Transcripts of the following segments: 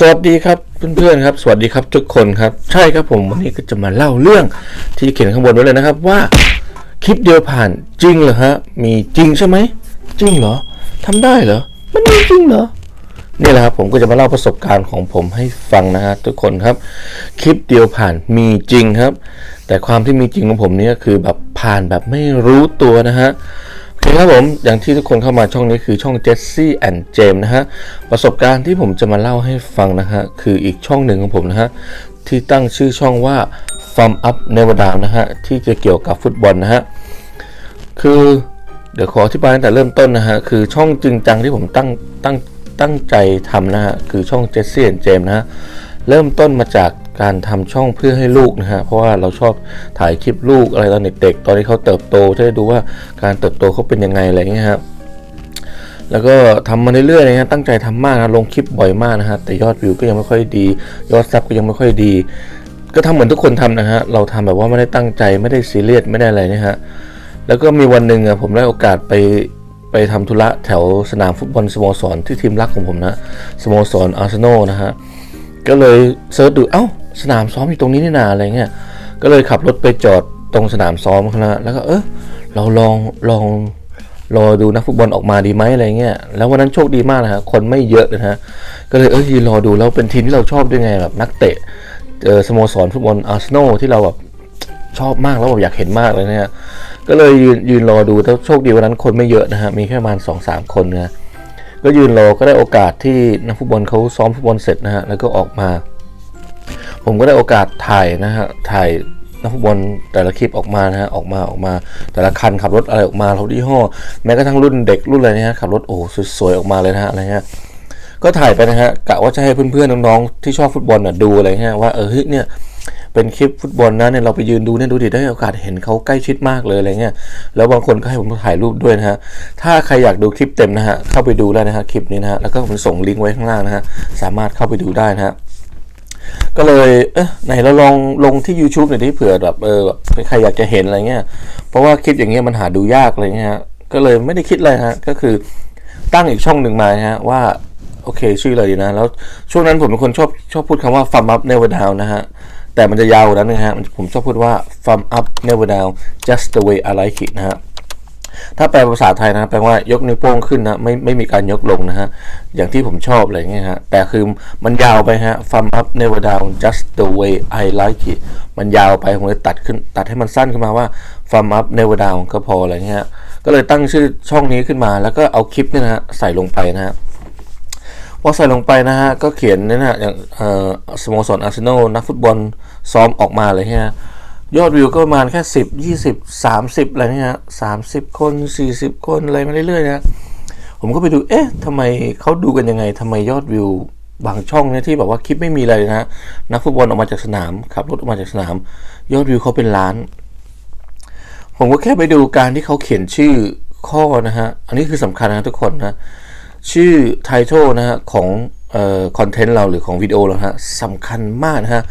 สวัสดีครับเพื่อนๆครับ สวัสดีครับทุกคนครับ ใช่ครับผมวันนี้ก็จะมาเล่าเรื่องที่เขียนข้างบนไว้เลยนะครับว่าคลิปเดียวผ่านจริงเหรอฮะมีจริงใช่ไหมจริงเหรอทำได้เหรอมันมีจริงเหรอนี่แหละครับผมก็จะมาเล่าประสบการณ์ของผมให้ฟังนะฮะทุกคนครับ คลิปเดียวผ่านมีจริงครับ แต่ความที่มีจริงของผมเนี่ยคือแบบผ่านแบบไม่รู้ตัวนะฮะ โอเคครับผมอย่างที่ทุกคนเข้ามาช่องนี้คือช่อง Jesse and James นะฮะ ประสบการณ์ที่ผมจะมาเล่าให้ฟังนะฮะ คืออีกช่องหนึ่งของผมนะฮะ ที่ตั้งชื่อช่องว่า Farm Up Never Down นะฮะ ที่จะเกี่ยวกับฟุตบอลนะฮะ คือเดี๋ยวขออธิบายตั้งแต่เริ่มต้นนะฮะ คือช่องจริงจังที่ผมตั้งตั้งตั้งใจทำนะฮะ คือช่อง Jesse and James นะฮะ เริ่มต้นมาจาก การทำช่องเพื่อให้ลูกนะฮะเพราะว่าเราชอบถ่ายคลิปลูกอะไรตอนเด็กๆตอนที่เขาเติบโตจะได้ดูว่าการเติบโตเขาเป็นยังไงอะไรเงี้ยครับแล้วก็ทำมาเรื่อยๆนะฮะตั้งใจทำมากนะลงคลิปบ่อยมากนะฮะแต่ยอดวิวก็ยังไม่ค่อยดี ยอดซับก็ยังไม่ค่อยดี ก็ทำเหมือนทุกคนทำนะฮะเราทำแบบว่าไม่ได้ตั้งใจไม่ได้ซีเรียสไม่ได้อะไรนะฮะแล้วก็มีวันหนึ่งอะผมได้โอกาสไปไปทำธุระแถวสนามฟุตบอลสโมสรที่ทีมรักของผมนะสโมสรอาร์เซนอลนะฮะก็เลยเซิร์ชดูเอ้า สนามซ้อมอยู่ตรงนี้นี่นาอะไรเงี้ย ก็เลยขับรถไปจอดตรงสนามซ้อมนะแล้วก็เออเราลองลองรอดูนักฟุตบอลออกมาดีไหมอะไรเงี้ย แล้ววันนั้นโชคดีมากนะฮะ คนไม่เยอะนะฮะ ก็เลยเออยืนรอดูแล้วเป็นทีมที่เราชอบด้วยไงแบบนักเตะเออสโมสรฟุตบอลอาร์เซนอลที่เราแบบชอบมากแล้วแบบอยากเห็นมากเลยนะฮะ ก็เลยยืนยืนรอดูแล้วโชคดีวันนั้นคนไม่เยอะนะฮะ มีแค่ประมาณสองสามคนนะ ก็ยืนรอก็ได้โอกาสที่นักฟุตบอลเขาซ้อมฟุตบอลเสร็จนะฮะ แล้วก็ออกมา ผมก็ได้โอกาสถ่ายนะฮะถ่ายนักฟุตบอลแต่ละคลิปออกมานะฮะออกมาออกมา แต่ละคันขับรถอะไรออกมาเรถยี่ห้อแม้กระทั่งรุ่นเด็กรุ่นอะไรเนี่ยฮะขับรถโอ้โหสวยๆออกมาเลยนะฮะอะไรเงี้ยก็ถ่ายไปนะฮะกะว่าจะให้เพื่อนๆน้องๆที่ชอบฟุตบอลน่ะดูอะไรเงี้ยว่าเออเนี่ยเป็นคลิปฟุตบอลนะเนี่ยเราไปยืนดูเนี่ยดูดิได้โอกาสเห็นเขาใกล้ชิดมากเลยอะไรเงี้ยแล้วบางคนก็ให้ผมถ่ายรูปด้วยนะฮะถ้าใครอยากดูคลิปเต็มนะฮะเข้าไปดูได้นะฮะคลิปนี้นะฮะแล้วก็ผมส่งลิงก์ไว้ข้างล่างนะฮะสามารถเข้าไปดูได้นะฮะ ก็เลยเอ๊ะไหนเราลองลงที่ YouTube หน่อยดิเผื่อแบบเออแบบใครอยากจะเห็นอะไรเงี้ย เพราะว่าคลิปอย่างเงี้ยมันหาดูยากอะไรเงี้ยฮะก็เลยไม่ได้คิดอะไรฮะก็คือตั้งอีกช่องหนึ่งมาฮะว่าโอเคชื่ออะไรดีนะ แล้วช่วงนั้นผมเป็นคนชอบชอบพูดคำว่า farm up never down นะฮะแต่มันจะยาวกว่านั้นนะฮะผมชอบพูดว่า farm up never down just the way I like it นะฮะ ถ้าแปลภาษาไทยนะแปลว่ายกนิ้วโป้งขึ้นนะไม่ไม่มีการยกลงนะฮะ อย่างที่ผมชอบอะไรเงี้ยฮะ แต่คือมันยาวไปฮะ farm up never down just the way I like it มันยาวไปผมเลยตัดขึ้นตัดให้มันสั้นขึ้นมาว่า farm up never down ก็พออะไรเงี้ยก็เลยตั้งชื่อช่องนี้ขึ้นมา แล้วก็เอาคลิปเนี่ยนะฮะใส่ลงไปนะฮะพอใส่ลงไปนะฮะ ก็เขียนเนี่ยนะฮะอย่างเออสโมสรอาร์เซนอลนักฟุตบอลซ้อมออกมาเลยเงี้ ยอดวิวก็ประมาณแค่สิบยี่สิบสามสิบอะไรเนี่ยสามสิบคนสี่สิบคนอะไรมาเรื่อยๆนะผมก็ไปดูเอ๊ะทำไมเขาดูกันยังไงทำไมยอดวิวบางช่องเนี่ยที่แบบว่าคลิปไม่มีอะไรเลยนะนักฟุตบอลออกมาจากสนามขับรถออกมาจากสนาม ยอดวิวเขาเป็นล้าน ผมก็แค่ไปดูการที่เขาเขียนชื่อข้อนะฮะ อันนี้คือสำคัญนะทุกคนนะ ชื่อไททอลนะฮะของเอ่อคอนเทนต์เราหรือของวิดีโอเราฮะสำคัญมากนะฮะ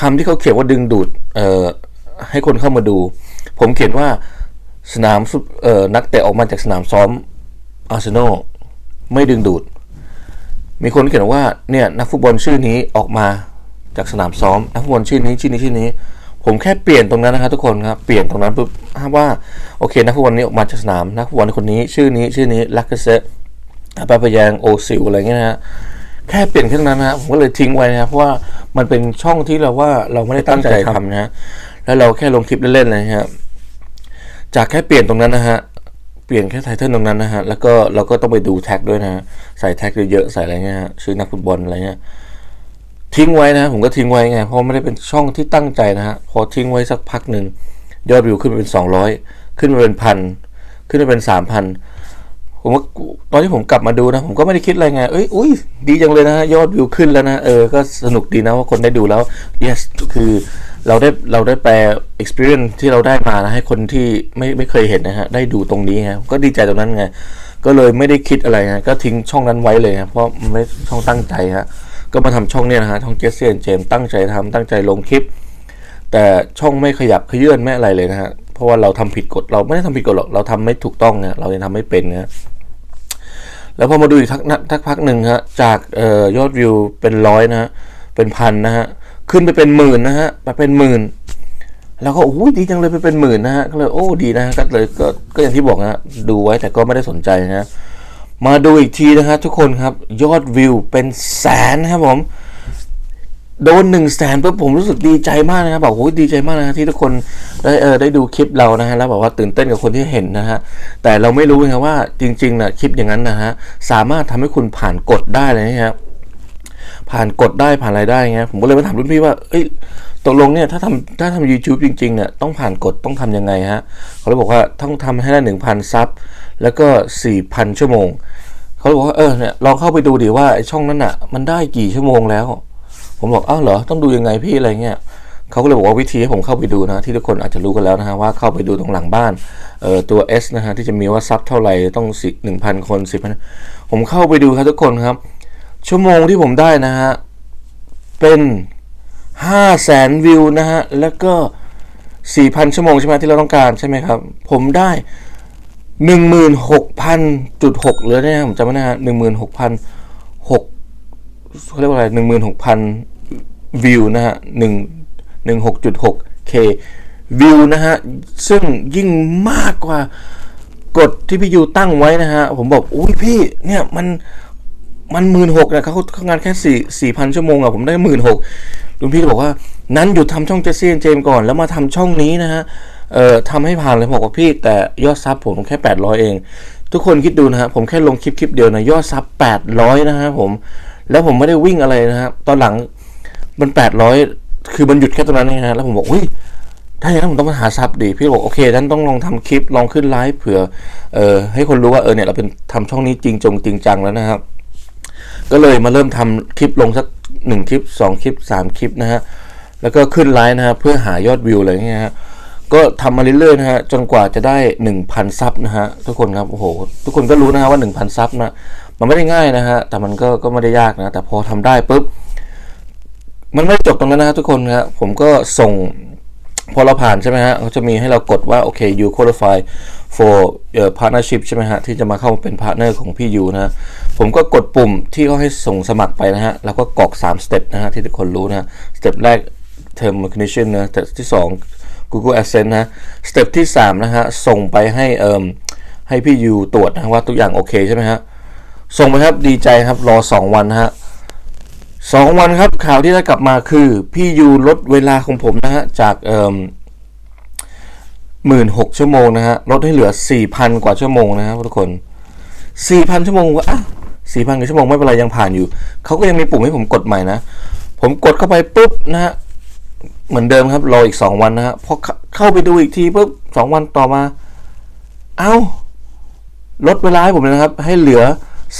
คำที่เขาเขียนว่าดึงดูดเอ่อให้คนเข้ามาดู ผมเขียนว่าสนามเอ่อนักเตะออกมาจากสนามซ้อมอาร์เซนอลไม่ดึงดูด มีคนเขียนว่าเนี่ยนักฟุตบอลชื่อนี้ออกมาจากสนามซ้อมนักฟุตบอลชื่อนี้ชื่อนี้ชื่อนี้ ผมแค่เปลี่ยนตรงนั้นนะครับทุกคนครับเปลี่ยนตรงนั้นปุ๊บว่าโอเคนักฟุตบอลนี้ออกมาจากสนามนักฟุตบอลคนนี้ชื่อนี้ชื่อนี้ลักเกเซปาปยางโอซิลอะไรเงี้ยนะฮะ แค่เปลี่ยนแค่นั้นนะผมก็เลยทิ้งไว้นะครับเพราะว่ามันเป็นช่องที่เราว่าเราไม่ได้ตั้งใจทำนะฮะแล้วเราแค่ลงคลิปเล่นๆนะฮะจากแค่เปลี่ยนตรงนั้นนะฮะเปลี่ยนแค่ไทเทลตรงนั้นนะฮะแล้วก็เราก็ต้องไปดูแท็กด้วยนะฮะใส่แท็กเยอะๆใส่อะไรเงี้ยฮะชื่อนักฟุตบอลอะไรเงี้ยทิ้งไว้นะผมก็ทิ้งไว้ไงเพราะไม่ได้เป็นช่องที่ตั้งใจนะฮะพอทิ้งไว้สักพักหนึ่งยอดวิวขึ้นมาเป็นสองร้อยขึ้นมาเป็นพันขึ้นมาเป็นสามพัน ผมว่าตอนที่ผมกลับมาดูนะ ผมก็ไม่ได้คิดอะไรไง เอ้ยอุ้ยดีจังเลยนะ ยอดวิวขึ้นแล้วนะ เออ ก็สนุกดีนะว่าคนได้ดูแล้ว yes คือเราได้เราได้แปล experience ที่เราได้มานะให้คนที่ไม่ไม่เคยเห็นนะฮะ ได้ดูตรงนี้ฮะก็ดีใจตรงนั้นไง ก็เลยไม่ได้คิดอะไรฮะก็ทิ้งช่องนั้นไว้เลยฮะเพราะมันไม่ช่องตั้งใจฮะก็มาทำช่องเนี้ยนะฮะช่องเจสซี่เจมตั้งใจทำตั้งใจลงคลิป แต่ช่องไม่ขยับขยื่นไม่อะไรเลยนะฮะเพราะว่าเราทำผิดกฎเราไม่ได้ทำผิดกฎหรอกเราทำไม่ถูกต้องนะเรายังทำไม่เป็นนะ แล้วพอมาดูอีกทักนะทักพักหนึ่งฮะจากเอ่อยอดวิวเป็นร้อยนะฮะเป็นพันนะฮะขึ้นไปเป็นหมื่นนะฮะไปเป็นหมื่น แล้วก็โอ้ยดีจังเลยไปเป็นหมื่นนะฮะก็เลยโอ้ดีนะฮะก็เลยก็ก็อย่างที่บอกนะฮะดูไว้แต่ก็ไม่ได้สนใจนะฮะมาดูอีกทีนะฮะทุกคนครับยอดวิวเป็นแสนนะครับผม โดนหนึ่งแสนปุ๊บผมรู้สึกดีใจมากนะครับบอกโอ้ยดีใจมากนะที่ทุกคนได้เออได้ดูคลิปเรานะฮะแล้วบอกว่าตื่นเต้นกับคนที่เห็นนะฮะแต่เราไม่รู้นะว่าจริงๆนะคลิปอย่างนั้นนะฮะสามารถทำให้คุณผ่านกฎได้เลยนะครับผ่านกฎได้ผ่านอะไรได้เงี้ยผมก็เลยมาถามรุ่นพี่ว่าเอ้ยตกลงเนี่ยถ้าทำถ้าทำ YouTube จริงๆเนี่ยต้องผ่านกฎต้องทำยังไงฮะเขาเลยบอกว่าต้องทำให้ได้หนึ่งพันซับแล้วก็สี่พันชั่วโมง เขาบอกว่าเออเนี่ยลองเข้าไปดูดิว่าไอช่องนั้นอะ มันได้กี่ชั่วโมงแล้ว ผมบอกอ้าวเหรอต้องดูยังไงพี่อะไรเงี้ยเขาก็เลยบอกว่าวิธีให้ผมเข้าไปดูนะที่ทุกคนอาจจะรู้กันแล้วนะฮะว่าเข้าไปดูตรงหลังบ้านเอ่อตัว S นะฮะที่จะมีว่าซับเท่าไหร่ต้องสิหนึ่งพันคนสิบพันผมเข้าไปดูครับทุกคนครับ ชั่วโมงที่ผมได้นะฮะเป็นห้าแสนวิวนะฮะแล้วก็สี่พันชั่วโมงใช่ไหมที่เราต้องการใช่ไหมครับผมได้หนึ่งหมื่นหกพันจุดหกเหลือเนี่ยผมจำไม่ได้ฮะหนึ่งหมื่นหกพันหก เขาเรียกว่าอะไรหนึ่งหมื่นหกพันวิวนะฮะหนึ่งหนึ่งหกจุดหกเควิวนะฮะ ซึ่งยิ่งมากกว่ากฎที่พี่ยูตั้งไว้นะฮะ ผมบอก อุ้ยพี่เนี่ยมันมันหมื่นหกนี่ยเขาเขางานแค่สี่สี่พันชั่วโมงอะผมได้หมื่นหกลุงพี่ก็บอกว่า นั้นหยุดทำช่องเจสซี่เจมก่อน แล้วมาทำช่องนี้นะฮะ เอ่อทำให้ผ่านเลยผมบอกว่าพี่ แต่ยอดซับผมแค่แปดร้อยเอง ทุกคนคิดดูนะฮะ ผมแค่ลงคลิปคลิปเดียวนะยอดซับแปดร้อยนะฮะผม แล้วผมไม่ได้วิ่งอะไรนะฮะตอนหลังมันแปดร้อยคือมันหยุดแค่ตรงนั้นนะฮะแล้วผมบอกอุ้ยถ้าอย่างนั้นผมต้องมาหาซับดิพี่บอกโอเคนั้นต้องลองทำคลิปลองขึ้นไลฟ์เผื่อเออให้คนรู้ว่าเออเนี่ยเราเป็นทำช่องนี้จริงจงจริงจังแล้วนะครับ ก็เลยมาเริ่มทำคลิปลงสักหนึ่งคลิปสองคลิปสามคลิปนะฮะแล้วก็ขึ้นไลน์นะฮะเพื่อหายอดวิวอะไรเงี้ยฮะก็ทำมาเรื่อยๆนะฮะจนกว่าจะได้หนึ่งพันซับนะฮะทุกคนครับโอ้โหทุกคนก็รู้นะฮะว่าหนึ่งพันซับนะ มันไม่ได้ง่ายนะฮะ แต่มันก็ก็ไม่ได้ยากนะ แต่พอทำได้ปุ๊บ มันไม่จบตรงนั้นนะทุกคนครับ ผมก็ส่ง พอเราผ่านใช่ไหมฮะเขาจะมีให้เรากดว่า โอเค you qualify for partnership ใช่ไหมฮะ ที่จะมาเข้าเป็นพาร์ทเนอร์ของพี่ยูนะ ผมก็กดปุ่มที่เขาให้ส่งสมัครไปนะฮะ แล้วก็กรอก 3 สเต็ปนะฮะ ที่ทุกคนรู้นะ สเต็ปแรก term recognition นะ สเต็ปที่ 2 Google Adsense นะ สเต็ปที่ 3 นะฮะ ส่งไปให้เอ่มให้พี่ยูตรวจนะว่าทุกอย่างโอเคใช่ไหมฮะ ส่งไปครับดีใจครับรอ 2 วันฮะสองวันครับข่าวที่ได้กลับมาคือพี่ยูลดเวลาของผมนะฮะจากเอ่อหมื่นหกชั่วโมงนะฮะลดให้เหลือสี่พันกว่าชั่วโมงนะครับทุกคนสี่พันชั่วโมงวะอะสี่พันกว่าชั่วโมงไม่เป็นไรยังผ่านอยู่เขาก็ยังมีปุ่มให้ผมกดใหม่นะผมกดเข้าไปปุ๊บนะฮะเหมือนเดิมครับรออีกสองวันนะฮะพอเข้าไปดูอีกทีปุ๊บสองวันต่อมา เอา้าลดเวลาให้ผมเลยนะครับ ให้เหลือ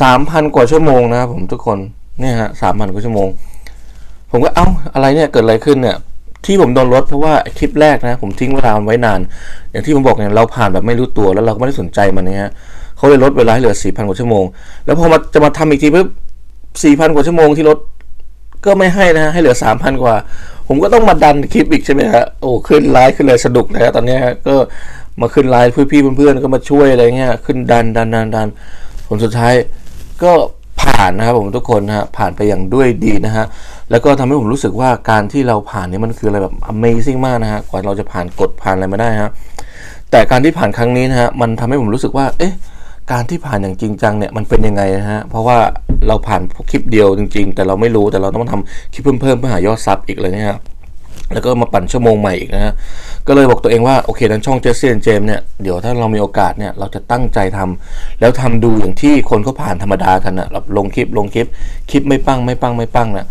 สามพันกว่าชั่วโมงนะครับผมทุกคนเนี่ยฮะสามพันกว่าชั่วโมง ผมก็เอ้าอะไรเนี่ยเกิดอะไรขึ้นเนี่ยที่ผมโดนลดเพราะว่าคลิปแรกนะ ผมทิ้งเวลาไว้นาน อย่างที่ผมบอกเนี่ยเราผ่านแบบไม่รู้ตัวแล้วเราก็ไม่ได้สนใจมันเนี่ยฮะเขาเลยลดเวลาให้เหลือสี่พันกว่าชั่วโมง แล้วพอมาจะมาทำอีกทีปุ๊บสี่พันกว่าชั่วโมงที่ลดก็ไม่ให้นะฮะให้เหลือสามพันกว่า ผมก็ต้องมาดันคลิปอีกใช่ไหมฮะโอ้ขึ้นไลฟ์ขึ้นเลยสนุกเลยฮะตอนเนี้ยก็มาขึ้นไลฟ์เพื่อพี่เพื่อนๆก็มาช่วยอะไรเงี้ยขึ้นดันดันดันดันผลสุดท้าย ก็ผ่านนะครับผมทุกคนนะฮะผ่านไปอย่างด้วยดีนะฮะแล้วก็ทำให้ผมรู้สึกว่าการที่เราผ่านนี่มันคืออะไรแบบ Amazing มากนะฮะกว่าเราจะผ่านกฎผ่านอะไรมาได้ฮะแต่การที่ผ่านครั้งนี้นะฮะมันทำให้ผมรู้สึกว่าเอ๊ะการที่ผ่านอย่างจริงจังเนี่ยมันเป็นยังไงนะฮะเพราะว่าเราผ่านคลิปเดียวจริง ๆ แต่เราไม่รู้แต่เราต้องทำคลิปเพิ่มๆเพื่อหายอดซับอีกเลยเนี่ยฮะ แล้วก็มาปั่นชั่วโมงใหม่อีกนะฮะ ก็เลยบอกตัวเองว่าโอเคนั้นช่องเจสซี่เจมเนี่ย เดี๋ยวถ้าเรามีโอกาสเนี่ย เราจะตั้งใจทำแล้วทำดูอย่างที่คนเขาผ่านธรรมดากันนะแบบลงคลิปลงคลิป คลิปไม่ปังไม่ปังไม่ปังนะ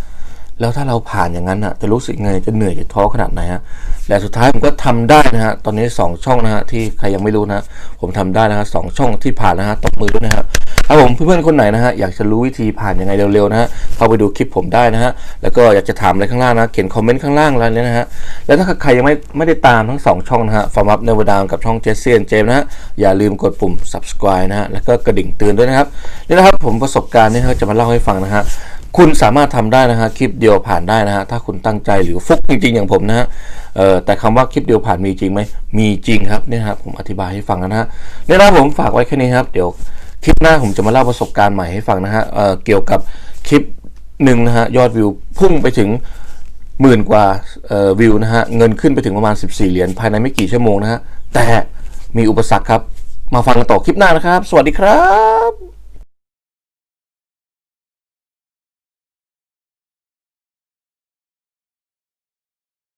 แล้วถ้าเราผ่านอย่างนั้นอะจะรู้สึกไงจะเหนื่อยจะท้อขนาดไหนฮะและสุดท้ายผมก็ทำได้นะฮะตอนนี้ 2 ช่องนะฮะที่ใครยังไม่รู้นะ ผมทำได้นะฮะสองช่องที่ผ่านนะฮะตบมือด้วยนะฮะถ้าผมเพื่อนๆคนไหนนะฮะอยากจะรู้วิธีผ่านยังไงเร็วๆนะฮะเข้าไปดูคลิปผมได้นะฮะแล้วก็อยากจะถามอะไรข้างล่างนะเขียนคอมเมนต์ข้างล่างอะไรเนี่ยนะฮะแล้วถ้าใครยังไม่ไม่ได้ตามทั้งสองช่องนะฮะฟอร์มอัพเนวดาวกับช่องเจสซี่เจมนะฮะอย่าลืมกดปุ่ม subscribe นะฮะแล้วก็กระดิ่งเตือนด้วยนะครับนี่นะครับผมประสบการณ์นี่ครับจะมาเล่าให้ฟังนะฮะคุณสามารถทำได้นะฮะคลิปเดียวผ่านได้นะฮะถ้าคุณตั้งใจหรือฟุกจริงๆอย่างผมนะฮะเอ่อแต่คำว่าคลิปเดียวผ่านมีจริงไหมมีจริงครับเนี่ยครับผมอธิบายให้ฟังนะฮะเนี่ยนะผมฝากไว้แค่นี้ครับเดี๋ยว คลิปหน้าผมจะมาเล่าประสบการณ์ใหม่ให้ฟังนะฮะเเกี่ยวกับคลิปหนึ่งนะฮะยอดวิวพุ่งไปถึงหมื่นกว่าวิวนะฮะเงินขึ้นไปถึงประมาณ 14 เหรียญภายในไม่กี่ชั่วโมงนะฮะแต่มีอุปสรรคครับ มาฟังกันต่อคลิปหน้านะครับ สวัสดีครับ